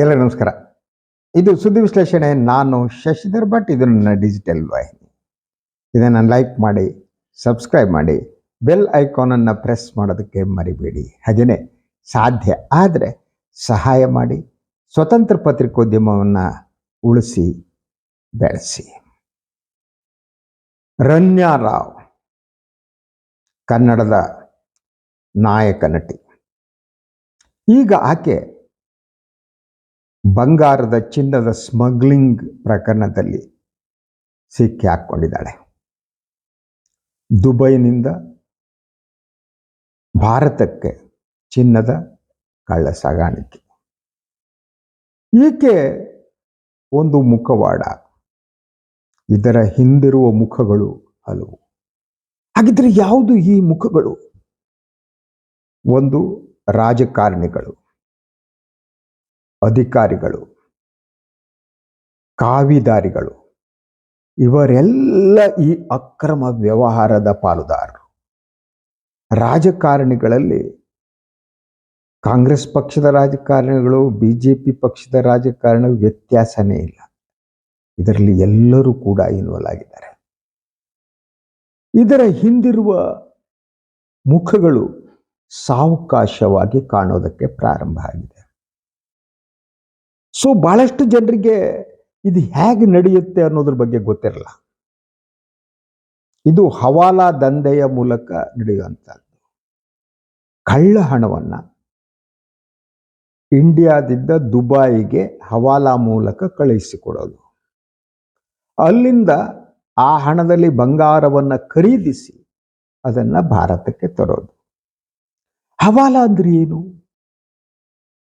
ಎಲ್ಲ ನಮಸ್ಕಾರ. ಇದು ಸುದ್ದಿ ವಿಶ್ಲೇಷಣೆ. ನಾನು ಶಶಿಧರ್ ಭಟ್. ಇದು ನನ್ನ ಡಿಜಿಟಲ್ ವಾಹಿನಿ. ಇದನ್ನು ಲೈಕ್ ಮಾಡಿ ಸಬ್ಸ್ಕ್ರೈಬ್ ಮಾಡಿ ಬೆಲ್ ಐಕಾನನ್ನು ಪ್ರೆಸ್ ಮಾಡೋದಕ್ಕೆ ಮರಿಬೇಡಿ. ಹಾಗೆಯೇ ಸಾಧ್ಯ ಆದರೆ ಸಹಾಯ ಮಾಡಿ, ಸ್ವತಂತ್ರ ಪತ್ರಿಕೋದ್ಯಮವನ್ನು ಉಳಿಸಿ, ಬೆಳೆಸಿ. ರನ್ಯಾ ರಾವ್, ಕನ್ನಡದ ನಾಯಕ ನಟಿ. ಈಗ ಆಕೆ ಬಂಗಾರದ ಚಿನ್ನದ ಸ್ಮಗ್ಲಿಂಗ್ ಪ್ರಕರಣದಲ್ಲಿ ಸಿಕ್ಕಿ ಹಾಕ್ಕೊಂಡಿದ್ದಾಳೆ. ದುಬೈನಿಂದ ಭಾರತಕ್ಕೆ ಚಿನ್ನದ ಕಳ್ಳ ಸಾಗಾಣಿಕೆ. ಈಕೆ ಒಂದು ಮುಖವಾಡ. ಇದರ ಹಿಂದಿರುವ ಮುಖಗಳು ಹಲವು. ಹಾಗಿದ್ರೆ ಯಾವುದು ಈ ಮುಖಗಳು? ಒಂದು ರಾಜಕಾರಣಿಗಳು. ಅಧಿಕಾರಿಗಳು, ಕಾವಿದಾರಿಗಳು, ಇವರೆಲ್ಲ ಈ ಅಕ್ರಮ ವ್ಯವಹಾರದ ಪಾಲುದಾರರು. ರಾಜಕಾರಣಿಗಳಲ್ಲಿ ಕಾಂಗ್ರೆಸ್ ಪಕ್ಷದ ರಾಜಕಾರಣಿಗಳು ಬಿ ಜೆ ಪಿ ಪಕ್ಷದ ರಾಜಕಾರಣ ವ್ಯತ್ಯಾಸನೇ ಇಲ್ಲ. ಇದರಲ್ಲಿ ಎಲ್ಲರೂ ಕೂಡ ಇನ್ವಾಲ್ವ್ ಆಗಿದ್ದಾರೆ. ಇದರ ಹಿಂದಿರುವ ಮುಖಗಳು ಸಾವಕಾಶವಾಗಿ ಕಾಣೋದಕ್ಕೆ ಪ್ರಾರಂಭ ಆಗಿದೆ. ಸೊ ಬಹಳಷ್ಟು ಜನರಿಗೆ ಇದು ಹೇಗೆ ನಡೆಯುತ್ತೆ ಅನ್ನೋದ್ರ ಬಗ್ಗೆ ಗೊತ್ತಿರಲ್ಲ. ಇದು ಹವಾಲಾ ದಂಧೆಯ ಮೂಲಕ ನಡೆಯುವಂಥದ್ದು. ಕಳ್ಳ ಹಣವನ್ನ ಇಂಡಿಯಾದಿಂದ ದುಬಾಯಿಗೆ ಹವಾಲಾ ಮೂಲಕ ಕಳುಹಿಸಿಕೊಡೋದು. ಅಲ್ಲಿಂದ ಆ ಹಣದಲ್ಲಿ ಬಂಗಾರವನ್ನು ಖರೀದಿಸಿ ಅದನ್ನ ಭಾರತಕ್ಕೆ ತರೋದು. ಹವಾಲಾ ಅಂದ್ರೆ ಏನು?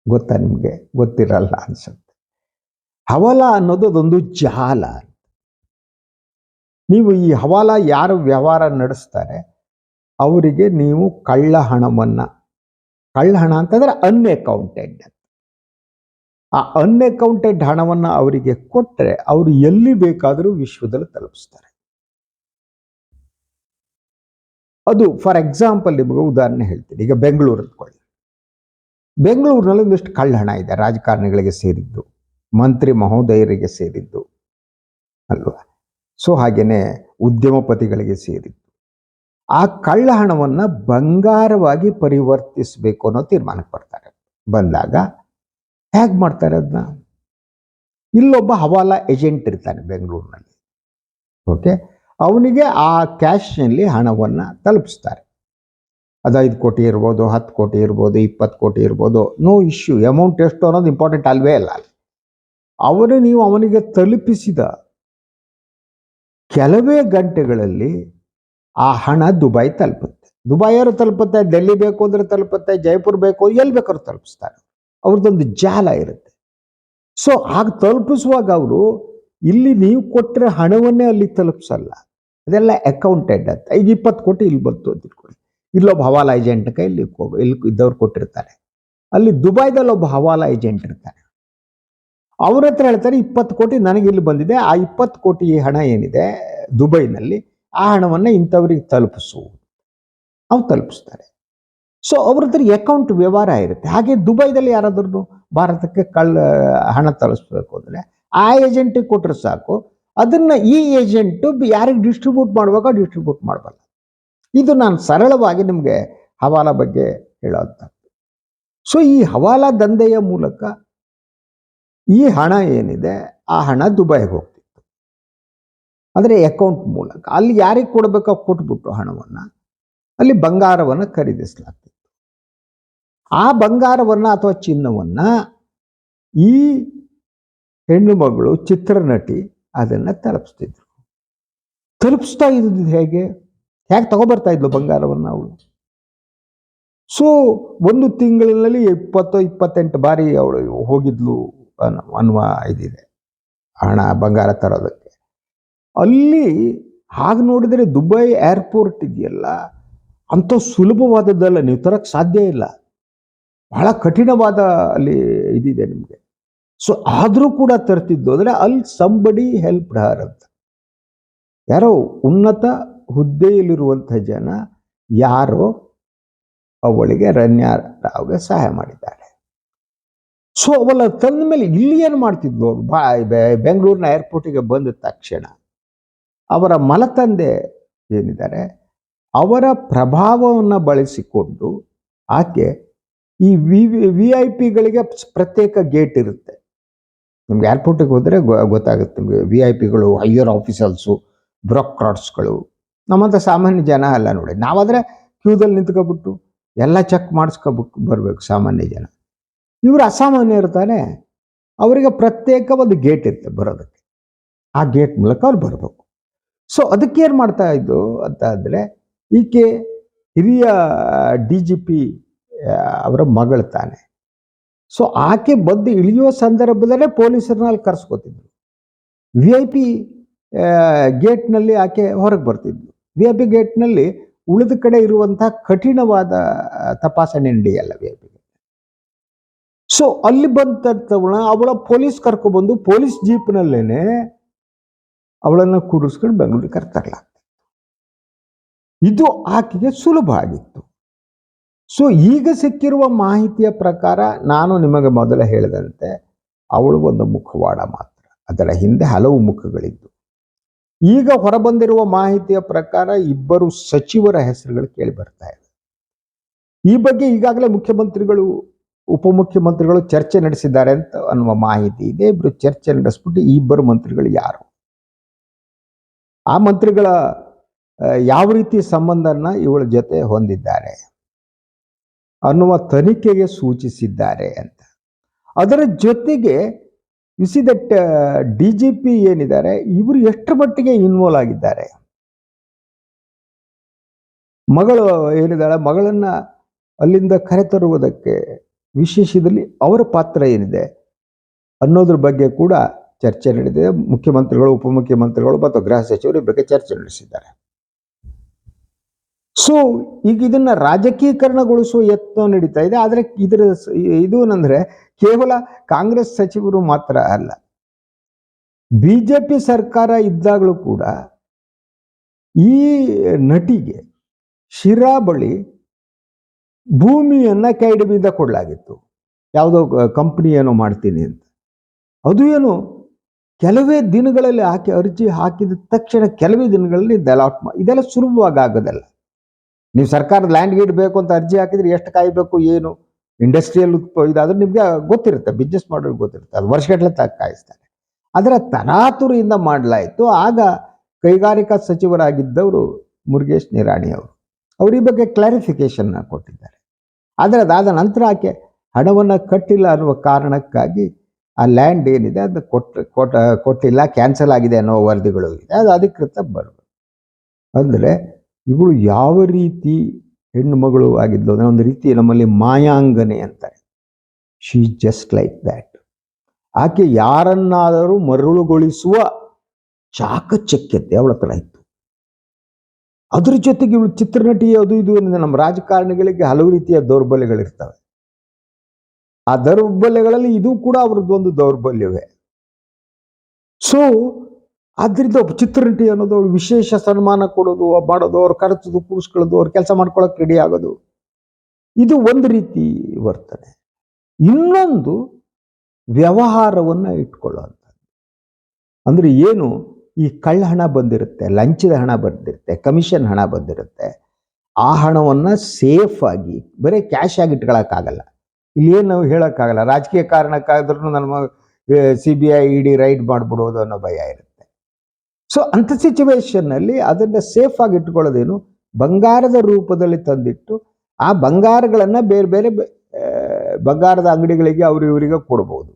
ಗೊತ್ತಾ ನಿಮಗೆ? ಗೊತ್ತಿರಲ್ಲ ಅನ್ಸುತ್ತೆ. ಹವಾಲ ಅನ್ನೋದು ಅದೊಂದು ಜಾಲ ನೀವು ಈ ಹವಾಲ ಯಾರು ವ್ಯವಹಾರ ನಡೆಸ್ತಾರೆ, ಅವರಿಗೆ ನೀವು ಕಳ್ಳ ಹಣವನ್ನ, ಕಳ್ಳ ಹಣ ಅಂತಂದ್ರೆ ಅನ್ಅಕೌಂಟೆಡ್ ಆ ಅನ್ಅಕೌಂಟೆಡ್ ಹಣವನ್ನ ಅವರಿಗೆ ಕೊಟ್ಟರೆ ಅವರು ಎಲ್ಲಿ ಬೇಕಾದರೂ ವಿಶ್ವದಲ್ಲಿ ತಲುಪಿಸ್ತಾರೆ. ಅದು ಫಾರ್ ಎಕ್ಸಾಂಪಲ್ ನಿಮಗೆ ಉದಾಹರಣೆ ಹೇಳ್ತೀನಿ. ಈಗ ಬೆಂಗಳೂರು ಅಂದ್ಕೊಳ್ಳಿ ಬೆಂಗಳೂರಿನಲ್ಲಿ ಒಂದಿಷ್ಟು ಕಳ್ಳ ಹಣ ಇದೆ, ರಾಜಕಾರಣಿಗಳಿಗೆ ಸೇರಿದ್ದು, ಮಂತ್ರಿ ಮಹೋದಯರಿಗೆ ಸೇರಿದ್ದು, ಅಲ್ವಾ? ಸೊ ಹಾಗೆಯೇ ಉದ್ಯಮಪತಿಗಳಿಗೆ ಸೇರಿದ್ದು. ಆ ಕಳ್ಳ ಹಣವನ್ನು ಬಂಗಾರವಾಗಿ ಪರಿವರ್ತಿಸಬೇಕು ಅನ್ನೋ ತೀರ್ಮಾನಕ್ಕೆ ಬರ್ತಾರೆ. ಬಂದಾಗ ಹೇಗೆ ಮಾಡ್ತಾರೆ ಅದನ್ನ ಇಲ್ಲೊಬ್ಬ ಹವಾಲಾ ಏಜೆಂಟ್ ಇರ್ತಾನೆ ಬೆಂಗಳೂರಿನಲ್ಲಿ. ಓಕೆ? ಅವನಿಗೆ ಆ ಕ್ಯಾಶ್ನಲ್ಲಿ ಹಣವನ್ನು ತಲುಪಿಸ್ತಾರೆ. ಅದು ಐದು ಕೋಟಿ ಇರ್ಬೋದು, ಹತ್ತು ಕೋಟಿ ಇರ್ಬೋದು, ಇಪ್ಪತ್ತು ಕೋಟಿ ಇರ್ಬೋದು. ನೋ ಇಶ್ಯೂ ಅಮೌಂಟ್ ಎಷ್ಟು ಅನ್ನೋದು ಇಂಪಾರ್ಟೆಂಟ್ ಅಲ್ವೇ ಅಲ್ಲ. ಅವರು ನೀವು ಅವನಿಗೆ ತಲುಪಿಸಿದ ಕೆಲವೇ ಗಂಟೆಗಳಲ್ಲಿ ಆ ಹಣ ದುಬೈ ತಲುಪುತ್ತೆ. ದುಬೈಯವರು ತಲುಪುತ್ತೆ, ಡೆಲ್ಲಿ ಬೇಕು ಅಂದ್ರೆ ತಲುಪುತ್ತೆ, ಜೈಪುರ್ ಬೇಕು, ಎಲ್ಲಿ ಬೇಕಾದ್ರೂ ತಲುಪಿಸ್ತಾರೆ. ಅವ್ರದ್ದೊಂದು ಜಾಲ ಇರುತ್ತೆ. ಸೊ ಆಗ ತಲುಪಿಸುವಾಗ ಅವರು ಇಲ್ಲಿ ನೀವು ಕೊಟ್ಟರೆ ಹಣವನ್ನೇ ಅಲ್ಲಿ ತಲುಪಿಸಲ್ಲ. ಅದೆಲ್ಲ ಅಕೌಂಟೆಡ್ ಅಂತ. ಈಗ ಇಪ್ಪತ್ತು ಕೋಟಿ ಇಲ್ಲಿ ಬಂತು ಅಂತ ಇಟ್ಕೊಳ್ಳಿ ಇಲ್ಲೊಬ್ಬ ಹವಾಲಾ ಏಜೆಂಟ್ ಕೈಲಿ ಇಲ್ಲಿ ಇದ್ದವ್ರು ಕೊಟ್ಟಿರ್ತಾರೆ. ಅಲ್ಲಿ ದುಬೈದಲ್ಲಿ ಒಬ್ಬ ಹವಾಲಾ ಏಜೆಂಟ್ ಇರ್ತಾರೆ ಅವ್ರ ಹತ್ರ ಹೇಳ್ತಾರೆ, ಇಪ್ಪತ್ತು ಕೋಟಿ ನನಗೆ ಇಲ್ಲಿ ಬಂದಿದೆ, ಆ ಇಪ್ಪತ್ತು ಕೋಟಿ ಹಣ ಏನಿದೆ, ದುಬೈನಲ್ಲಿ, ಆ ಹಣವನ್ನು ಇಂಥವ್ರಿಗೆ ತಲುಪಿಸು. ಅವ್ರು ತಲುಪಿಸ್ತಾರೆ. ಸೊ ಅವ್ರ ಹತ್ರ ಅಕೌಂಟ್ ವ್ಯವಹಾರ ಇರುತ್ತೆ. ಹಾಗೆ ದುಬೈದಲ್ಲಿ ಯಾರಾದ್ರೂ ಭಾರತಕ್ಕೆ ಕಳ್ಳ ಹಣ ತಲುಪಿಸ್ಬೇಕು ಅಂದರೆ, ಆ ಏಜೆಂಟಿಗೆ ಕೊಟ್ಟರೆ ಸಾಕು. ಅದನ್ನ ಈ ಏಜೆಂಟು ಯಾರಿಗೆ ಡಿಸ್ಟ್ರಿಬ್ಯೂಟ್ ಮಾಡಬೇಕೋ ಡಿಸ್ಟ್ರಿಬ್ಯೂಟ್ ಮಾಡಬಲ್ಲ. ಇದು ನಾನು ಸರಳವಾಗಿ ನಿಮಗೆ ಹವಾಲಾ ಬಗ್ಗೆ ಹೇಳೋಂಥದ್ದು. ಸೊ ಈ ಹವಾಲಾ ದಂಧೆಯ ಮೂಲಕ ಈ ಹಣ ಏನಿದೆ, ಆ ಹಣ ದುಬೈಗೆ ಹೋಗ್ತಿತ್ತು. ಅಂದರೆ ಅಕೌಂಟ್ ಮೂಲಕ. ಅಲ್ಲಿ ಯಾರಿಗೆ ಕೊಡಬೇಕೋ ಕೊಟ್ಬಿಟ್ಟು ಹಣವನ್ನು, ಅಲ್ಲಿ ಬಂಗಾರವನ್ನು ಖರೀದಿಸಲಾಗ್ತಿತ್ತು. ಆ ಬಂಗಾರವನ್ನು ಅಥವಾ ಚಿನ್ನವನ್ನು ಈ ಹೆಣ್ಣು ಮಗಳು ಚಿತ್ರನಟಿ ಅದನ್ನು ತಲುಪಿಸ್ತಿದ್ರು. ತಲುಪಿಸ್ತಾ ಇದ್ದು ಹೇಗೆ? ಹೇಗೆ ತಗೊಬರ್ತಾ ಇದ್ಲು ಬಂಗಾರವನ್ನು ಅವಳು? ಸೊ ಒಂದು ತಿಂಗಳಲ್ಲಿ ಇಪ್ಪತ್ತು ಇಪ್ಪತ್ತೆಂಟು ಬಾರಿ ಅವಳು ಹೋಗಿದ್ಲು ಅನ್ನೋ, ಅನ್ನುವ ಇದಿದೆ. ಹಣ, ಬಂಗಾರ ತರೋದಕ್ಕೆ. ಅಲ್ಲಿ ಹಾಗೆ ನೋಡಿದರೆ ದುಬೈ ಏರ್ಪೋರ್ಟ್ ಇದೆಯಲ್ಲ? ಅಂಥ ಸುಲಭವಾದದ್ದಲ್ಲ, ನೀವು ತರಕ್ಕೆ ಸಾಧ್ಯ ಇಲ್ಲ. ಬಹಳ ಕಠಿಣವಾದ ಅಲ್ಲಿ ಇದಿದೆ ನಿಮಗೆ. ಸೊ ಆದರೂ ಕೂಡ ತರ್ತಿದ್ದು ಅಂದರೆ ಅಲ್ಲಿ ಸಂಬಡಿ ಹೆಲ್ಪ್ ಹರ್ ಅಂತ. ಯಾರೋ ಉನ್ನತ ಹುದ್ದೆಯಲ್ಲಿರುವಂಥ ಜನ ಯಾರೋ ಅವಳಿಗೆ ರನ್ಯಾ ರಾವ್ಗೆ ಸಹಾಯ ಮಾಡಿದ್ದಾರೆ. ಸೊ ಅವಳ ತಂದ ಮೇಲೆ ಇಲ್ಲಿ ಏನು ಮಾಡ್ತಿದ್ವು ಅವರು? ಬಾ, ಬೆ- ಬೆಂಗಳೂರಿನ ಏರ್ಪೋರ್ಟಿಗೆ ಬಂದ ತಕ್ಷಣ ಅವರ ಮಲತಂದೆ ಏನಿದ್ದಾರೆ? ಅವರ ಪ್ರಭಾವವನ್ನು ಬಳಸಿಕೊಂಡು ಆಕೆ ಈ ವಿ ವಿ ಐ ಪಿಗಳಿಗೆ ಪ್ರತ್ಯೇಕ ಗೇಟ್ ಇರುತ್ತೆ. ನಿಮ್ಗೆ ಏರ್ಪೋರ್ಟಿಗೆ ಹೋದರೆ ಗೊತ್ತಾಗುತ್ತೆ ನಿಮಗೆ ವಿ ಐ ಪಿಗಳು ಹೈಯರ್ ಆಫೀಸರ್ಸು ಬ್ರೋಕ್ರಾಟ್ಸ್ಗಳು ನಮ್ಮಂಥ ಸಾಮಾನ್ಯ ಜನ ಅಲ್ಲ ನೋಡಿ. ನಾವಾದರೆ ಕ್ಯೂದಲ್ಲಿ ನಿಂತ್ಕೊಬಿಟ್ಟು ಎಲ್ಲ ಚೆಕ್ ಮಾಡಿಸ್ಕೊಬೇಕು ಬರಬೇಕು ಸಾಮಾನ್ಯ ಜನ. ಇವರು ಅಸಾಮಾನ್ಯ ಇರ್ತಾನೆ ಅವರಿಗೆ ಪ್ರತ್ಯೇಕ ಒಂದು ಗೇಟ್ ಇರುತ್ತೆ ಬರೋದಕ್ಕೆ. ಆ ಗೇಟ್ ಮೂಲಕ ಅವ್ರು ಬರಬೇಕು. ಸೊ ಅದಕ್ಕೆ ಏನು ಮಾಡ್ತಾ ಇದ್ದು ಅಂತ ಅಂದರೆ, ಈಕೆ ಹಿರಿಯ ಡಿ ಜಿ ಪಿ ಅವರ ಮಗಳು ತಾನೆ. ಸೊ ಆಕೆ ಬಂದು ಇಳಿಯುವ ಸಂದರ್ಭದಲ್ಲೇ ಪೊಲೀಸರನ್ನ ಕರ್ಸ್ಕೊತಿದ್ರು. ವಿ ಐ ಪಿ ಗೇಟ್ನಲ್ಲಿ ಆಕೆ ಹೊರಗೆ ಬರ್ತಿದ್ಲು. ವಿ ಐ ಪಿ ಗೇಟ್ನಲ್ಲಿ ಉಳಿದ ಕಡೆ ಇರುವಂತಹ ಕಠಿಣವಾದ ತಪಾಸಣೆ ನಡೆಯಲ್ಲ ವಿ ಐ ಪಿ ಸೊ ಅಲ್ಲಿ ಬಂದ ತಕ್ಷಣ ಅವಳ ಪೊಲೀಸ್ ಕರ್ಕೊಬಂದು ಪೊಲೀಸ್ ಜೀಪ್ನಲ್ಲೇನೆ ಅವಳನ್ನ ಕೂಡಿಸ್ಕೊಂಡು ಬೆಂಗಳೂರಿಗೆ ಕರ್ತರಲಾಗ್ತದೆ ಇದು ಆಕೆಗೆ ಸುಲಭ ಆಗಿತ್ತು. ಸೊ ಈಗ ಸಿಕ್ಕಿರುವ ಮಾಹಿತಿಯ ಪ್ರಕಾರ ನಾನು ನಿಮಗೆ ಮೊದಲ ಹೇಳಿದಂತೆ ಅವಳು ಒಂದು ಮುಖವಾಡ ಮಾತ್ರ. ಅದರ ಹಿಂದೆ ಹಲವು ಮುಖಗಳಿದ್ದು ಈಗ ಹೊರಬಂದಿರುವ ಮಾಹಿತಿಯ ಪ್ರಕಾರ ಇಬ್ಬರು ಸಚಿವರ ಹೆಸರುಗಳು ಕೇಳಿ ಬರ್ತಾ ಇದೆ. ಈ ಬಗ್ಗೆ ಈಗಾಗಲೇ ಮುಖ್ಯಮಂತ್ರಿಗಳು, ಉಪಮುಖ್ಯಮಂತ್ರಿಗಳು ಚರ್ಚೆ ನಡೆಸಿದ್ದಾರೆ ಅಂತ ಅನ್ನುವ ಮಾಹಿತಿ ಇದೆ. ಇಬ್ಬರು ಚರ್ಚೆ ನಡೆಸ್ಬಿಟ್ಟು ಈ ಇಬ್ಬರು ಮಂತ್ರಿಗಳು ಯಾರು? ಆ ಮಂತ್ರಿಗಳ ಯಾವ ರೀತಿ ಸಂಬಂಧನ ಇವಳ ಜೊತೆ ಹೊಂದಿದ್ದಾರೆ ಅನ್ನುವ ತನಿಖೆಗೆ ಸೂಚಿಸಿದ್ದಾರೆ ಅಂತ. ಅದರ ಜೊತೆಗೆ see that D G P ಏನಿದ್ದಾರೆ, ಇವರು ಎಷ್ಟರ ಮಟ್ಟಿಗೆ ಇನ್ವಾಲ್ವ್ ಆಗಿದ್ದಾರೆ? ಮಗಳು ಏನಿದ್ದಾಳೆ, ಮಗಳನ್ನ ಅಲ್ಲಿಂದ ಕರೆತರುವುದಕ್ಕೆ ವಿಶೇಷದಲ್ಲಿ ಅವರ ಪಾತ್ರ ಏನಿದೆ ಅನ್ನೋದ್ರ ಬಗ್ಗೆ ಕೂಡ ಚರ್ಚೆ ನಡೆದಿದೆ. ಮುಖ್ಯಮಂತ್ರಿಗಳು, ಉಪಮುಖ್ಯಮಂತ್ರಿಗಳು ಮತ್ತು ಗೃಹ ಸಚಿವರು ಬಗ್ಗೆ ಚರ್ಚೆ ನಡೆಸಿದ್ದಾರೆ. ಸೊ ಈಗ ಇದನ್ನ ರಾಜಕೀಕರಣಗೊಳಿಸುವ ಯತ್ನ ನಡೀತಾ ಇದೆ. ಆದರೆ ಇದರ ಇದು ಏನಂದ್ರೆ ಕೇವಲ ಕಾಂಗ್ರೆಸ್ ಸಚಿವರು ಮಾತ್ರ ಅಲ್ಲ. ಬಿಜೆಪಿ ಸರ್ಕಾರ ಇದ್ದಾಗಲೂ ಕೂಡ ಈ ನಟಿಗೆ ಶಿರಾ ಬಳಿ ಭೂಮಿಯನ್ನ ಕೈಡಬಿಂದ ಕೊಡಲಾಗಿತ್ತು. ಯಾವುದೋ ಕಂಪ್ನಿ ಏನೋ ಮಾಡ್ತೀನಿ ಅಂತ. ಅದು ಏನು ಕೆಲವೇ ದಿನಗಳಲ್ಲಿ ಹಾಕಿ ಅರ್ಜಿ ಹಾಕಿದ ತಕ್ಷಣ ಕೆಲವೇ ದಿನಗಳಲ್ಲಿ ಇದೆಲ್ಲ ಇದೆಲ್ಲ ಸುಲಭವಾಗಿ ಆಗೋದಲ್ಲ. ನೀವು ಸರ್ಕಾರದ ಲ್ಯಾಂಡ್ ಗೀಡ್ ಬೇಕು ಅಂತ ಅರ್ಜಿ ಹಾಕಿದ್ರೆ ಎಷ್ಟು ಕಾಯಬೇಕು, ಏನು? ಇಂಡಸ್ಟ್ರಿಯಲ್ ಉತ್ಪ, ಇದಾದ್ರೆ ನಿಮ್ಗೆ ಗೊತ್ತಿರುತ್ತೆ ಬಿಸ್ನೆಸ್ ಮಾಡೋರು ಗೊತ್ತಿರುತ್ತೆ. ಅದು ವರ್ಷಗಟ್ಟಲೆ ಕಾಯಿಸ್ತಾರೆ. ಅದರ ತರಾತುರಿಯಿಂದ ಮಾಡಲಾಯಿತು. ಆಗ ಕೈಗಾರಿಕಾ ಸಚಿವರಾಗಿದ್ದವರು ಮುರುಗೇಶ್ ನಿರಾಣಿ ಅವರು. ಅವ್ರ ಈ ಬಗ್ಗೆ ಕ್ಲಾರಿಫಿಕೇಶನ್ ಕೊಟ್ಟಿದ್ದಾರೆ. ಆದರೆ ಅದಾದ ನಂತರ ಆಕೆ ಹಣವನ್ನು ಕಟ್ಟಿಲ್ಲ ಅನ್ನುವ ಕಾರಣಕ್ಕಾಗಿ ಆ ಲ್ಯಾಂಡ್ ಏನಿದೆ ಅದು ಕೊಟ್ಟು, ಕೊಟ್ಟ, ಕೊಟ್ಟಿಲ್ಲ ಕ್ಯಾನ್ಸಲ್ ಆಗಿದೆ ಅನ್ನೋ ವರದಿಗಳು ಇದೆ. ಅದು ಅಧಿಕೃತ ಬರಬೇಕು ಅಂದರೆ ಇವಳು ಯಾವ ರೀತಿ ಹೆಣ್ಣು ಮಗಳು ಆಗಿದ್ಲು ಅಂದ್ರೆ ಒಂದು ರೀತಿ ನಮ್ಮಲ್ಲಿ ಮಾಯಾಂಗನೆ ಅಂತಾರೆ. ಶೀ ಜಸ್ಟ್ ಲೈಕ್ ದ್ಯಾಟ್ ಆಕೆ ಯಾರನ್ನಾದರೂ ಮರಳುಗೊಳಿಸುವ ಚಾಕಚಕ್ಯತೆ ಅವಳ ಹತ್ರ ಇತ್ತು. ಅದ್ರ ಜೊತೆಗೆ ಇವಳು ಚಿತ್ರನಟಿ ಅದು ಇದು ನಮ್ಮ ರಾಜಕಾರಣಿಗಳಿಗೆ ಹಲವು ರೀತಿಯ ದೌರ್ಬಲ್ಯಗಳಿರ್ತವೆ. ಆ ದೌರ್ಬಲ್ಯಗಳಲ್ಲಿ ಇದು ಕೂಡ ಅವ್ರದ್ದು ಒಂದು ದೌರ್ಬಲ್ಯವೇ. ಸೊ ಆದ್ರಿಂದ ಒಬ್ಬ ಚಿತ್ರನಟಿ ಅನ್ನೋದು ಅವ್ರು ವಿಶೇಷ ಸನ್ಮಾನ ಕೊಡೋದು ಮಾಡೋದು ಅವ್ರು ಕರೆಸೋದು, ಕೂರಿಸ್ಕೊಳ್ಳೋದು, ಅವ್ರು ಕೆಲಸ ಮಾಡ್ಕೊಳಕ್ ರೆಡಿ ಆಗೋದು. ಇದು ಒಂದು ರೀತಿ ವರ್ತನೆ. ಇನ್ನೊಂದು ವ್ಯವಹಾರವನ್ನ ಇಟ್ಕೊಳ್ಳುವಂಥದ್ದು ಅಂದ್ರೆ ಏನು? ಈ ಕಳ್ಳ ಹಣ ಬಂದಿರುತ್ತೆ, ಲಂಚದ ಹಣ ಬಂದಿರುತ್ತೆ ಕಮಿಷನ್ ಹಣ ಬಂದಿರುತ್ತೆ. ಆ ಹಣವನ್ನ ಸೇಫ್ ಆಗಿ, ಬರೀ ಕ್ಯಾಶ್ ಆಗಿ ಇಟ್ಕೊಳ್ಳೋಕ್ಕಾಗಲ್ಲ ಇಲ್ಲಿ ಏನು ನಾವು ಹೇಳೋಕ್ಕಾಗಲ್ಲ? ರಾಜಕೀಯ ಕಾರಣಕ್ಕಾದ್ರೂ ನಮ್ಮ C B I ED raid ಮಾಡಿಬಿಡೋದು ಅನ್ನೋ ಭಯ ಇರುತ್ತೆ. ಸೊ ಅಂಥ ಸಿಚುವೇಶನ್ನಲ್ಲಿ ಅದನ್ನು ಸೇಫ್ ಆಗಿ ಇಟ್ಕೊಳ್ಳೋದೇನು ಬಂಗಾರದ ರೂಪದಲ್ಲಿ ತಂದಿಟ್ಟು, ಆ ಬಂಗಾರಗಳನ್ನು ಬೇರೆ ಬೇರೆ ಬಂಗಾರದ ಅಂಗಡಿಗಳಿಗೆ ಅವ್ರ ಇವರಿಗೆ ಕೊಡ್ಬೋದು.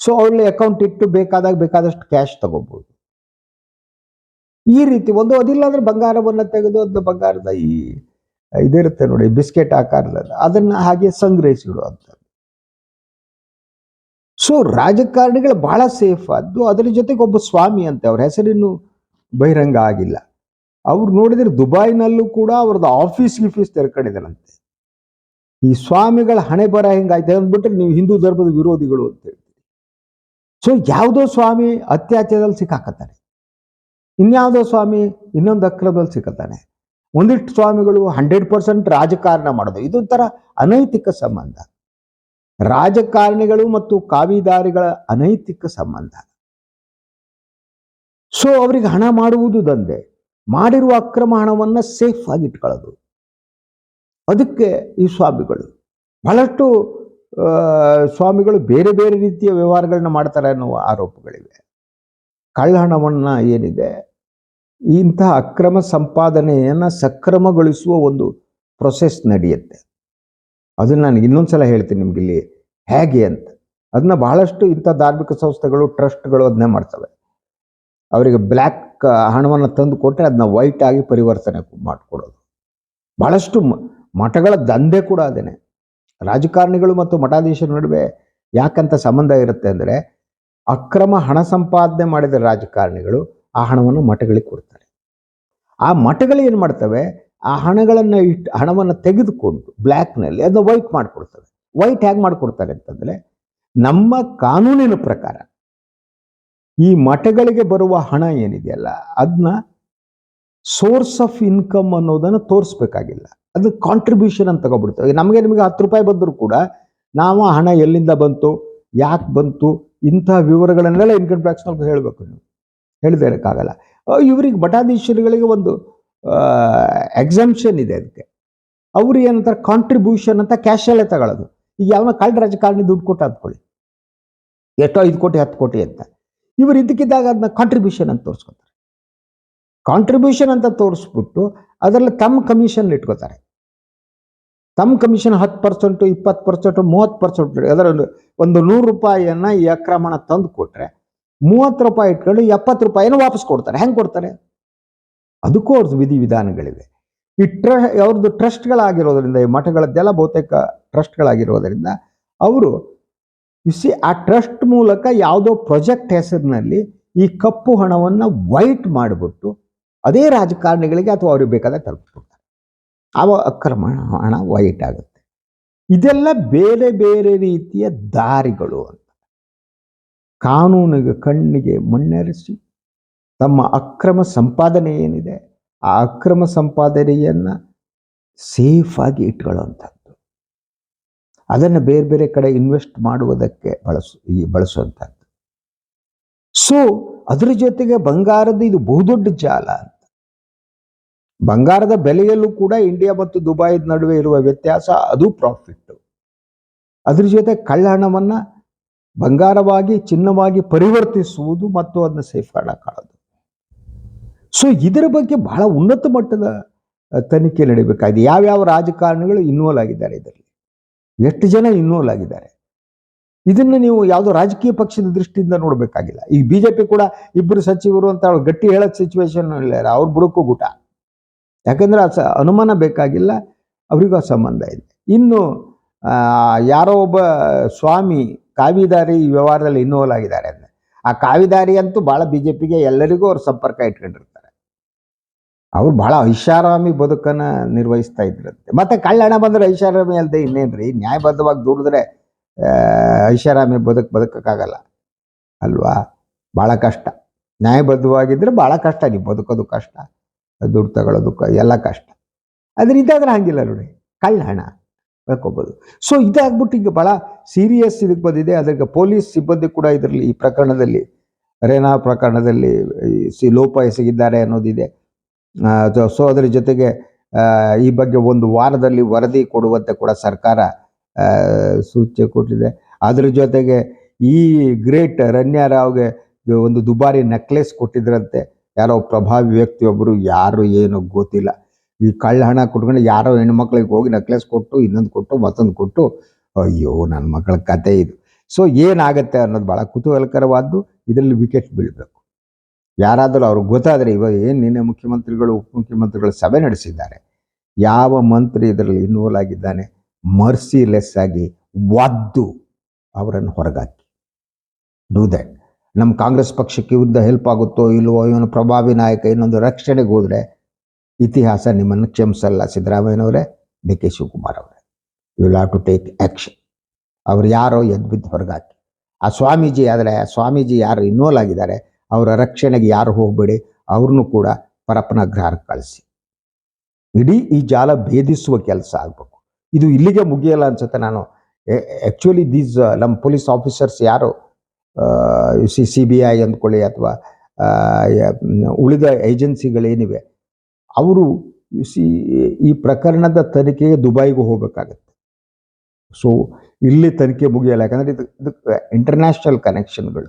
ಸೊ ಅವ್ರಲ್ಲಿ ಅಕೌಂಟ್ ಇಟ್ಟು ಬೇಕಾದಾಗ ಬೇಕಾದಷ್ಟು ಕ್ಯಾಶ್ ತಗೋಬಹುದು ಈ ರೀತಿ ಒಂದು ಅದಿಲ್ಲ ಅಂದ್ರೆ ಬಂಗಾರವನ್ನು ತೆಗೆದು ಅದನ್ನ ಬಂಗಾರದ ಈ, ಇದಿರುತ್ತೆ ನೋಡಿ, ಬಿಸ್ಕೆಟ್ ಆಕಾರದಲ್ಲಿ. ಅದನ್ನ ಹಾಗೆ ಸಂಗ್ರಹಿಸಿಡುವಂಥದ್ದು ಸೊ ರಾಜಕಾರಣಿಗಳು ಬಹಳ ಸೇಫ್ ಅದು ಅದರ ಜೊತೆಗೆ ಒಬ್ಬ ಸ್ವಾಮಿ ಅಂತ, ಅವ್ರ ಹೆಸರಿನ್ನು ಬಹಿರಂಗ ಆಗಿಲ್ಲ. ಅವ್ರು ನೋಡಿದ್ರೆ ದುಬೈನಲ್ಲೂ ಕೂಡ ಅವ್ರದ್ದು ಆಫೀಸ್ ಗಿಫೀಸ್ ತೆರ್ಕೊಂಡಿದ್ದಾರಂತೆ. ಈ ಸ್ವಾಮಿಗಳ ಹಣೆ ಬರ ಹೆಂಗಾಯ್ತು ಅಂದ್ಬಿಟ್ರೆ ನೀವು ಹಿಂದೂ ಧರ್ಮದ ವಿರೋಧಿಗಳು ಅಂತ ಹೇಳ್ತೀವಿ ಸೊ ಯಾವುದೋ ಸ್ವಾಮಿ ಅತ್ಯಾಚಾರದಲ್ಲಿ ಸಿಕ್ಕಾಕತ್ತಾನೆ. ಇನ್ಯಾವುದೋ ಸ್ವಾಮಿ ಇನ್ನೊಂದು ಅಕ್ರಮದಲ್ಲಿ ಸಿಕ್ಕತ್ತಾನೆ ಒಂದಿಷ್ಟು ಸ್ವಾಮಿಗಳು ಹಂಡ್ರೆಡ್ ಪರ್ಸೆಂಟ್ ರಾಜಕಾರಣ ಮಾಡೋದು ಇದೊಂಥರ ಅನೈತಿಕ ಸಂಬಂಧ. ರಾಜಕಾರಣಿಗಳು ಮತ್ತು ಕಾವಿದಾರಿಗಳ ಅನೈತಿಕ ಸಂಬಂಧ. ಸೊ ಅವರಿಗೆ ಹಣ ಮಾಡುವುದು ದಂಧೆ. ಮಾಡಿರುವ ಅಕ್ರಮ ಹಣವನ್ನು ಸೇಫ್ ಆಗಿ ಇಟ್ಕೊಳ್ಳೋದು. ಅದಕ್ಕೆ ಈ ಸ್ವಾಮಿಗಳು. ಬಹಳಷ್ಟು ಸ್ವಾಮಿಗಳು ಬೇರೆ ಬೇರೆ ರೀತಿಯ ವ್ಯವಹಾರಗಳನ್ನ ಮಾಡ್ತಾರೆ ಅನ್ನುವ ಆರೋಪಗಳಿವೆ. ಕಳ್ಳಹಣವನ್ನು ಏನಿದೆ? ಇಂತಹ ಅಕ್ರಮ ಸಂಪಾದನೆಯನ್ನು ಸಕ್ರಮಗೊಳಿಸುವ ಒಂದು ಪ್ರೊಸೆಸ್ ನಡೆಯುತ್ತೆ. ಅದನ್ನ ನಾನು ಇನ್ನೊಂದು ಸಲ ಹೇಳ್ತೀನಿ ನಿಮ್ಗೆ ಇಲ್ಲಿ. ಹೇಗೆ ಅಂತ. ಅದನ್ನ ಬಹಳಷ್ಟು ಇಂಥ ಧಾರ್ಮಿಕ ಸಂಸ್ಥೆಗಳು, ಟ್ರಸ್ಟ್ಗಳು ಅದನ್ನೇ ಮಾಡ್ತವೆ ಅವರಿಗೆ ಬ್ಲ್ಯಾಕ್ ಹಣವನ್ನು ತಂದು ಕೊಟ್ಟರೆ ಅದನ್ನ ವೈಟ್ ಆಗಿ ಪರಿವರ್ತನೆ ಮಾಡಿಕೊಡೋದು. ಬಹಳಷ್ಟು ಮಠಗಳ ದಂಧೆ ಕೂಡ ಅದೇನೆ. ರಾಜಕಾರಣಿಗಳು ಮತ್ತು ಮಠಾಧೀಶರ ನಡುವೆ ಯಾಕಂತ ಸಂಬಂಧ ಇರುತ್ತೆ ಅಂದರೆ, ಅಕ್ರಮ ಹಣ ಸಂಪಾದನೆ ಮಾಡಿದ ರಾಜಕಾರಣಿಗಳು ಆ ಹಣವನ್ನು ಮಠಗಳಿಗೆ ಕೊಡ್ತಾರೆ. ಆ ಮಠಗಳು ಏನು ಮಾಡ್ತವೆ? ಆ ಹಣಗಳನ್ನು ಇಟ್ಟು ಹಣವನ್ನು ತೆಗೆದುಕೊಂಡು ಬ್ಲ್ಯಾಕ್ನಲ್ಲಿ ಅದನ್ನ ವೈಟ್ ಮಾಡಿಕೊಡ್ತದೆ. ವೈಟ್ ಹೇಗೆ ಮಾಡಿಕೊಡ್ತಾರೆ ಅಂತಂದರೆ ನಮ್ಮ ಕಾನೂನಿನ ಪ್ರಕಾರ ಈ ಮಠಗಳಿಗೆ ಬರುವ ಹಣ ಏನಿದೆಯಲ್ಲ ಅದನ್ನ ಸೋರ್ಸ್ ಆಫ್ ಇನ್ಕಮ್ ಅನ್ನೋದನ್ನು ತೋರಿಸ್ಬೇಕಾಗಿಲ್ಲ. ಅದು ಕಾಂಟ್ರಿಬ್ಯೂಷನ್ ಅಂತ ತಗೊಬಿಡ್ತೇವೆ ನಮಗೆ ನಿಮಗೆ ಹತ್ತು ರೂಪಾಯಿ ಬಂದರೂ ಕೂಡ ನಾವು ಆ ಹಣ ಎಲ್ಲಿಂದ ಬಂತು, ಯಾಕೆ ಬಂತು ಇಂತಹ ವಿವರಗಳನ್ನೆಲ್ಲ ಇನ್ಕಮ್ ಟ್ಯಾಕ್ಸ್ನವ್ರಿಗೆ ಹೇಳಬೇಕು ನೀವು. ಹೇಳದೇ ಇರೋಕ್ಕಾಗಲ್ಲ. ಇವ್ರಿಗೆ ಒಂದು ಎಕ್ಸಾಮ್ಷನ್ ಇದೆ ಅದಕ್ಕೆ ಅವ್ರು ಏನಂತಾರೆ ಕಾಂಟ್ರಿಬ್ಯೂಷನ್ ಅಂತ ಕ್ಯಾಶಲ್ಲೇ ತಗೊಳ್ಳೋದು ಈಗ ಯಾವನ ಕಳ್ಳ ರಾಜಕಾರಣಿ ದುಡ್ಡು ಕೊಟ್ಟು ಅಂದ್ಕೊಳ್ಳಿ ಎಷ್ಟೋ ಐದು ಕೋಟಿ, ಹತ್ತು ಕೋಟಿ ಅಂತ. ಇವರು ಇದಕ್ಕಿದ್ದಾಗ ಅದನ್ನ ಕಾಂಟ್ರಿಬ್ಯೂಷನ್ ಅಂತ ತೋರಿಸ್ಕೊತಾರೆ. ಕಾಂಟ್ರಿಬ್ಯೂಷನ್ ಅಂತ ತೋರಿಸ್ಬಿಟ್ಟು ಅದರಲ್ಲಿ ತಮ್ಮ ಕಮಿಷನ್ ಇಟ್ಕೋತಾರೆ. ತಮ್ಮ ಕಮಿಷನ್ ಹತ್ತು ಪರ್ಸೆಂಟು ಇಪ್ಪತ್ತು ಪರ್ಸೆಂಟು ಮೂವತ್ತು ಪರ್ಸೆಂಟ್ ಅದರ ಒಂದು- ಒಂದು ನೂರು ರೂಪಾಯಿಯನ್ನು ಈ ಅಕ್ರಮಣ ತಂದು ಕೊಟ್ಟರೆ ಮೂವತ್ತು ರೂಪಾಯಿ ಇಟ್ಕೊಂಡು ಎಪ್ಪತ್ತು ರೂಪಾಯಿನ ವಾಪಸ್ ಕೊಡ್ತಾರೆ. ಹೆಂಗೆ ಕೊಡ್ತಾರೆ? ಅದಕ್ಕೂ ಅವ್ರದ್ದು ವಿಧಿವಿಧಾನಗಳಿವೆ. ಈ ಟ್ರ ಅವ್ರದ್ದು ಟ್ರಸ್ಟ್ಗಳಾಗಿರೋದ್ರಿಂದ, ಈ ಮಠಗಳದ್ದೆಲ್ಲ ಬಹುತೇಕ ಟ್ರಸ್ಟ್ಗಳಾಗಿರೋದ್ರಿಂದ, ಅವರು ಸಿ ಆ ಟ್ರಸ್ಟ್ ಮೂಲಕ ಯಾವುದೋ ಪ್ರಾಜೆಕ್ಟ್ ಹೆಸರಿನಲ್ಲಿ ಈ ಕಪ್ಪು ಹಣವನ್ನು ವೈಟ್ ಮಾಡಿಬಿಟ್ಟು, ಅದೇ ರಾಜಕಾರಣಿಗಳಿಗೆ ಅಥವಾ ಅವ್ರಿಗೆ ಬೇಕಾದಾಗ ತಲುಪಿಸ್ಬಿಡ್ತಾರೆ ಆವ ಅಕ್ರಮ ಹಣ ವೈಟ್ ಆಗುತ್ತೆ. ಇದೆಲ್ಲ ಬೇರೆ ಬೇರೆ ರೀತಿಯ ದಾರಿಗಳು ಅಂತ. ಕಾನೂನಿಗೆ ಕಣ್ಣಿಗೆ ಮಣ್ಣೆರೆಸಿ ತಮ್ಮ ಅಕ್ರಮ ಸಂಪಾದನೆ ಏನಿದೆ, ಆ ಅಕ್ರಮ ಸಂಪಾದನೆಯನ್ನು ಸೇಫಾಗಿ ಇಟ್ಕೊಳ್ಳುವಂಥದ್ದು. ಅದನ್ನು ಬೇರೆ ಬೇರೆ ಕಡೆ ಇನ್ವೆಸ್ಟ್ ಮಾಡುವುದಕ್ಕೆ ಬಳಸು, ಈ ಬಳಸುವಂಥದ್ದು. ಸೊ ಅದರ ಜೊತೆಗೆ ಬಂಗಾರದ ಇದು ಬಹುದೊಡ್ಡ ಜಾಲ ಅಂತ. ಬಂಗಾರದ ಬೆಲೆಯಲ್ಲೂ ಕೂಡ ಇಂಡಿಯಾ ಮತ್ತು ದುಬೈ ನಡುವೆ ಇರುವ ವ್ಯತ್ಯಾಸ ಅದು ಪ್ರಾಫಿಟ್ ಅದ್ರ ಜೊತೆ ಕಳ್ಳಹಣವನ್ನ ಬಂಗಾರವಾಗಿ, ಚಿನ್ನವಾಗಿ ಪರಿವರ್ತಿಸುವುದು ಮತ್ತು ಅದನ್ನ ಸೇಫ್ ಹಾಳಾಕೊಳ್ಳೋದು ಸೊ ಇದರ ಬಗ್ಗೆ ಬಹಳ ಉನ್ನತ ಮಟ್ಟದ ತನಿಖೆ ನಡೀಬೇಕಾಗಿದೆ. ಯಾವ್ಯಾವ ರಾಜಕಾರಣಿಗಳು ಇನ್ವಾಲ್ವ್ ಆಗಿದ್ದಾರೆ ಇದರಲ್ಲಿ? ಎಷ್ಟು ಜನ ಇನ್ವಾಲ್ವ್ ಆಗಿದ್ದಾರೆ? ಇದನ್ನ ನೀವು ಯಾವುದೋ ರಾಜಕೀಯ ಪಕ್ಷದ ದೃಷ್ಟಿಯಿಂದ ನೋಡಬೇಕಾಗಿಲ್ಲ. ಈಗ ಬಿಜೆಪಿ ಕೂಡ ಇಬ್ಬರು ಸಚಿವರು ಅಂತ ಗಟ್ಟಿ ಹೇಳಕ್ ಸಿಚುವೇಶನ್ ಇಲ್ಲ ಅವ್ರ ಬುಡಕ್ಕೂ ಗುಟ. ಯಾಕಂದ್ರೆ ಆ ಅನುಮಾನ ಬೇಕಾಗಿಲ್ಲ. ಅವರಿಗೂ ಆ ಸಂಬಂಧ ಇದೆ. ಇನ್ನು ಯಾರೋ ಒಬ್ಬ ಸ್ವಾಮಿ ಕಾವಿದಾರಿ ಈ ವ್ಯವಹಾರದಲ್ಲಿ ಇನ್ವಾಲ್ವ್ ಆಗಿದ್ದಾರೆ. ಅಂದ್ರೆ ಆ ಕಾವಿದಾರಿ ಅಂತೂ ಬಹಳ ಬಿಜೆಪಿಗೆ ಎಲ್ಲರಿಗೂ ಅವ್ರ ಸಂಪರ್ಕ ಇಟ್ಕೊಂಡಿರ್ತಾರೆ ಅವ್ರು ಬಹಳ ಐಷಾರಾಮಿ ಬದುಕನ್ನ ನಿರ್ವಹಿಸ್ತಾ ಇದ್ರಂತೆ. ಮತ್ತೆ ಕಳ್ಳಣ ಬಂದರೆ ಐಷಾರಾಮಿ ಅಲ್ಲದೆ ಇನ್ನೇನ್ರಿ? ನ್ಯಾಯಬದ್ಧವಾಗಿ ದುಡಿದ್ರೆ ಐಷಾರಾಮಿ ಬದುಕು, ಬದುಕೋಕ್ಕಾಗಲ್ಲ. ಅಲ್ವಾ? ಭಾಳ ಕಷ್ಟ. ನ್ಯಾಯಬದ್ಧವಾಗಿದ್ರೆ ಭಾಳ ಕಷ್ಟ. ನೀವು ಬದುಕೋದು ಕಷ್ಟ. ದುಡ್ಡು ತಗೊಳ್ಳೋದು ಎಲ್ಲ ಕಷ್ಟ. ಆದ್ರೆ ಇದಾದ್ರೆ ಹಂಗಿಲ್ಲ ನೋಡಿ. ಕಳ್ಳ ಹಣ ಸೊ ಇದಾಗ್ಬಿಟ್ಟು ಈಗ ಭಾಳ ಸೀರಿಯಸ್ ಇದಕ್ಕೆ ಬಂದಿದೆ. ಅದಕ್ಕೆ ಪೊಲೀಸ್ ಸಿಬ್ಬಂದಿ ಕೂಡ ಇದರಲ್ಲಿ ಈ ಪ್ರಕರಣದಲ್ಲಿ, ರೇನಾ ಪ್ರಕರಣದಲ್ಲಿ ಸಿ ಲೋಪ ಎಸಗಿದ್ದಾರೆ ಅನ್ನೋದಿದೆ. ಸೊ ಅದರ ಜೊತೆಗೆ ಈ ಬಗ್ಗೆ ಒಂದು ವಾರದಲ್ಲಿ ವರದಿ ಕೊಡುವಂತೆ ಕೂಡ ಸರ್ಕಾರ ಸೂಚನೆ ಕೊಟ್ಟಿದೆ. ಅದರ ಜೊತೆಗೆ ಈ ಗ್ರೇಟ್ ರನ್ಯಾ ರಾವ್ಗೆ ಒಂದು ದುಬಾರಿ ನೆಕ್ಲೆಸ್ ಕೊಟ್ಟಿದ್ರಂತೆ. ಯಾರೋ ಪ್ರಭಾವಿ ವ್ಯಕ್ತಿಯೊಬ್ಬರು ಯಾರು ಏನು ಗೊತ್ತಿಲ್ಲ. ಈ ಕಳ್ಳ ಹಣ ಕೊಟ್ಕೊಂಡು ಯಾರೋ ಹೆಣ್ಮಕ್ಳಿಗೆ ಹೋಗಿ ನೆಕ್ಲೆಸ್ ಕೊಟ್ಟು, ಇನ್ನೊಂದು ಕೊಟ್ಟು, ಮತ್ತೊಂದು ಕೊಟ್ಟು, ಅಯ್ಯೋ ನನ್ನ ಮಕ್ಕಳ ಕತೆ ಇದು. ಸೊ ಏನಾಗುತ್ತೆ ಅನ್ನೋದು ಭಾಳ ಕುತೂಹಲಕರವಾದ್ದು, ಇದರಲ್ಲಿ ವಿಕೆಟ್ ಬೀಳಬೇಕು. ಯಾರಾದರೂ ಅವ್ರಿಗೆ ಗೊತ್ತಾದರೆ ಇವಾಗ ಏನು ನಿನ್ನೆ ಮುಖ್ಯಮಂತ್ರಿಗಳು ಉಪಮುಖ್ಯಮಂತ್ರಿಗಳು ಸಭೆ ನಡೆಸಿದ್ದಾರೆ. ಯಾವ ಮಂತ್ರಿ ಇದರಲ್ಲಿ ಇನ್ವಾಲ್ವ್ ಆಗಿದ್ದಾನೆ? ಮರ್ಸಿಲೆಸ್ ಆಗಿ ವದ್ದು ಅವರನ್ನು ಹೊರಗಾಕಿ. ಡೂ ದ್ಯಾಟ್ ನಮ್ಮ ಕಾಂಗ್ರೆಸ್ ಪಕ್ಷಕ್ಕೆ ಯುದ್ಧ ಹೆಲ್ಪ್ ಆಗುತ್ತೋ ಇಲ್ವೋ, ಇವನು ಪ್ರಭಾವಿ ನಾಯಕ, ಇನ್ನೊಂದು ರಕ್ಷಣೆಗೆ ಹೋದರೆ ಇತಿಹಾಸ ನಿಮ್ಮನ್ನು ಕ್ಷಮಿಸಲ್ಲ ಸಿದ್ದರಾಮಯ್ಯನವರೇ ಡಿ ಕೆ ಶಿವಕುಮಾರ್ ಅವರೇ. You have to take action ಅವ್ರು ಯಾರೋ ಎದ್ದು ಬಿದ್ದು ಹೊರಗಾಕಿ. ಆ ಸ್ವಾಮೀಜಿ ಆದರೆ, ಆ ಸ್ವಾಮೀಜಿ ಯಾರು ಇನ್ವಾಲ್ವ್ ಆಗಿದ್ದಾರೆ ಅವರ ರಕ್ಷಣೆಗೆ ಯಾರು ಹೋಗಬೇಡಿ, ಅವ್ರನ್ನೂ ಕೂಡ ಪರಪ್ಪನ ಗ್ರಹಕ್ಕೆ ಕಳಿಸಿ. ಇಡೀ ಈ ಜಾಲ ಭೇದಿಸುವ ಕೆಲಸ ಆಗಬೇಕು. ಇದು ಇಲ್ಲಿಗೆ ಮುಗಿಯಲ್ಲ ಅನ್ಸುತ್ತೆ ನಾನು. ಆ್ಯಕ್ಚುಲಿ ದೀಸ್ ನಮ್ಮ ಪೊಲೀಸ್ ಆಫೀಸರ್ಸ್ ಯಾರು ಸಿ ಸಿ ಬಿ ಐ ಅಂದ್ಕೊಳ್ಳಿ ಅಥವಾ ಉಳಿದ ಏಜೆನ್ಸಿಗಳೇನಿವೆ ಅವರು ಸಿ ಈ ಪ್ರಕರಣದ ತನಿಖೆಗೆ ದುಬೈಗೆ ಹೋಗಬೇಕಾಗತ್ತೆ. ಸೊ ಇಲ್ಲಿ ತನಿಖೆ ಮುಗಿಯಲ್ಲ, ಯಾಕಂದರೆ ಇದು ಇದಕ್ಕೆ ಇಂಟರ್ನ್ಯಾಷನಲ್ ಕನೆಕ್ಷನ್ಗಳು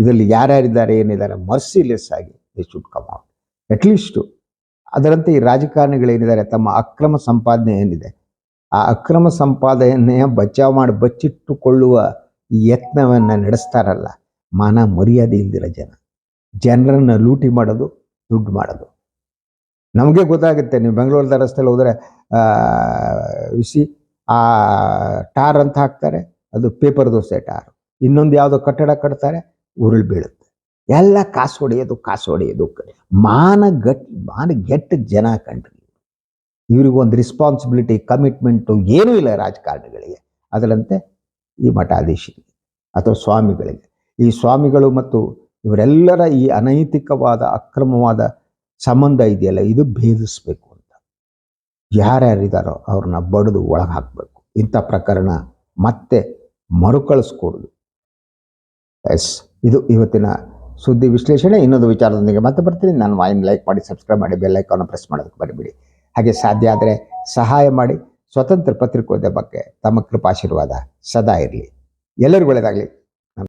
ಇದರಲ್ಲಿ ಯಾರ್ಯಾರಿದ್ದಾರೆ, ಏನಿದ್ದಾರೆ ಮರ್ಸಿಲೆಸ್ ಆಗಿ they should come out at least ಅದರಂತೆ ಈ ರಾಜಕಾರಣಿಗಳೇನಿದ್ದಾರೆ, ತಮ್ಮ ಅಕ್ರಮ ಸಂಪಾದನೆ ಏನಿದೆ, ಆ ಅಕ್ರಮ ಸಂಪಾದನೆಯ ಬಚಾವ್ ಮಾಡಿ ಬಚ್ಚಿಟ್ಟುಕೊಳ್ಳುವ ಯತ್ನವನ್ನು ನಡೆಸ್ತಾರಲ್ಲ, ಮಾನ ಮರ್ಯಾದೆ ಇಲ್ದಿರೋ ಜನ. ಜನರನ್ನು ಲೂಟಿ ಮಾಡೋದು, ದುಡ್ಡು ಮಾಡೋದು. ನಮಗೆ ಗೊತ್ತಾಗುತ್ತೆ, ನೀವು ಬೆಂಗಳೂರದ ರಸ್ತೆಯಲ್ಲಿ ಹೋದರೆ ವಿಸಿ ಆ ಟಾರ್ ಅಂತ ಹಾಕ್ತಾರೆ, ಅದು ಪೇಪರ್ ದೋಸೆ ಟಾರ್. ಇನ್ನೊಂದು ಯಾವುದೋ ಕಟ್ಟಡ ಕಟ್ತಾರೆ ಉರುಳು ಬೀಳುತ್ತೆ ಎಲ್ಲ ಕಾಸು ಹೊಡೆಯೋದು ಕಾಸು ಹೊಡೆಯೋದು. ಮಾನ ಗಟ್ಟಿ ಮಾನ ಗೆಟ್ಟ ಜನ ಕಂಡ್ರಿ ಇವ್ರಿಗೊಂದು ರೆಸ್ಪಾನ್ಸಿಬಿಲಿಟಿ ಕಮಿಟ್ಮೆಂಟು ಏನೂ ಇಲ್ಲ ರಾಜಕಾರಣಿಗಳಿಗೆ. ಅದರಂತೆ ಈ ಮಠಾಧೀಶರಿಗೆ ಅಥವಾ ಸ್ವಾಮಿಗಳಿಗೆ. ಈ ಸ್ವಾಮಿಗಳು ಮತ್ತು ಇವರೆಲ್ಲರ ಈ ಅನೈತಿಕವಾದ, ಅಕ್ರಮವಾದ ಸಂಬಂಧ ಇದೆಯಲ್ಲ, ಇದು ಭೇದಿಸ್ಬೇಕು ಅಂತ. ಯಾರ್ಯಾರಿದ್ದಾರೋ ಅವ್ರನ್ನ ಬಡಿದು ಒಳಗೆ ಹಾಕಬೇಕು. ಇಂಥ ಪ್ರಕರಣ ಮತ್ತೆ ಮರುಕಳಿಸ್ಕೊಡುದು. ಎಸ್. ಇದು ಇವತ್ತಿನ ಸುದ್ದಿ ವಿಶ್ಲೇಷಣೆ. ಇನ್ನೊಂದು ವಿಚಾರದೊಂದಿಗೆ ಮತ್ತೆ ಬರ್ತೀನಿ. ನಾನು ವಾಯಿನ್ ಲೈಕ್ ಮಾಡಿ, ಸಬ್ಸ್ಕ್ರೈಬ್ ಮಾಡಿ, ಬೆಲ್ ಐಕಾನ್ ಪ್ರೆಸ್ ಮಾಡೋದಕ್ಕೆ ಬರಬೇಡಿ ಹಾಗೆ ಸಾಧ್ಯ ಆದರೆ ಸಹಾಯ ಮಾಡಿ. ಸ್ವತಂತ್ರ ಪತ್ರಿಕೋದ್ಯಮಕ್ಕೆ ತಮ್ಮ ಕೃಪಾಶೀರ್ವಾದ ಸದಾ ಇರಲಿ. ಎಲ್ಲರಿಗೂ ಒಳ್ಳೆಯದಾಗಲಿ